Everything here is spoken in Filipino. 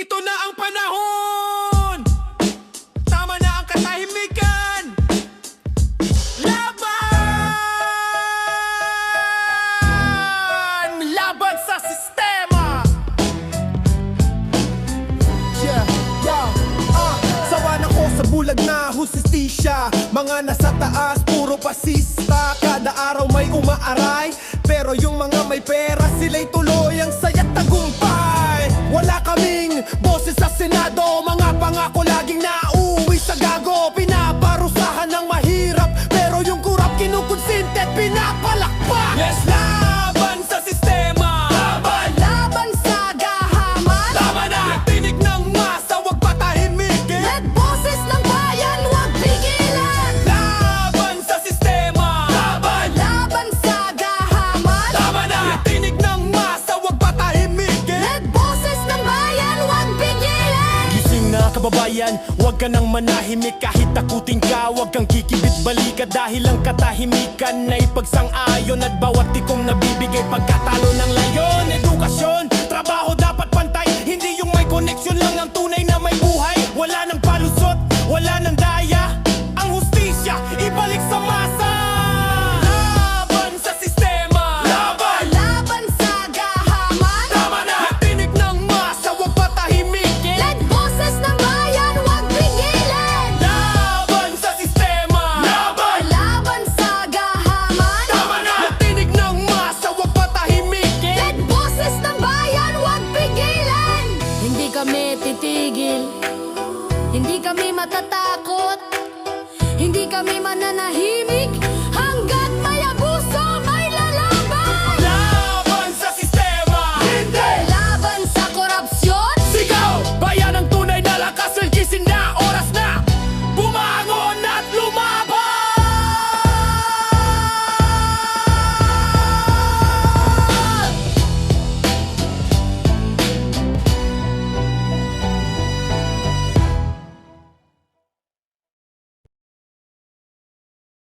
Ito na ang panahon. Tama na ang katahimikan. Laban! Laban sa sistema! Yeah, yeah, ah. Sawa na ko sa bulag na hustisya. Mga nasa taas, puro pasista. Kada araw may umaaray. Pero yung mga may pera, sila'y tuloy ang Wala fosse assassinado. Kababayan, huwag ka nang manahimik. Kahit takutin ka, huwag kang kikibit balika Dahil ang katahimikan na ipagsang-ayon At bawat tikong nabibigay. Pagkatalo ng layon Edukasyon, trabaho dapat titigil Hindi kami matatakot. Hindi kami mananahimik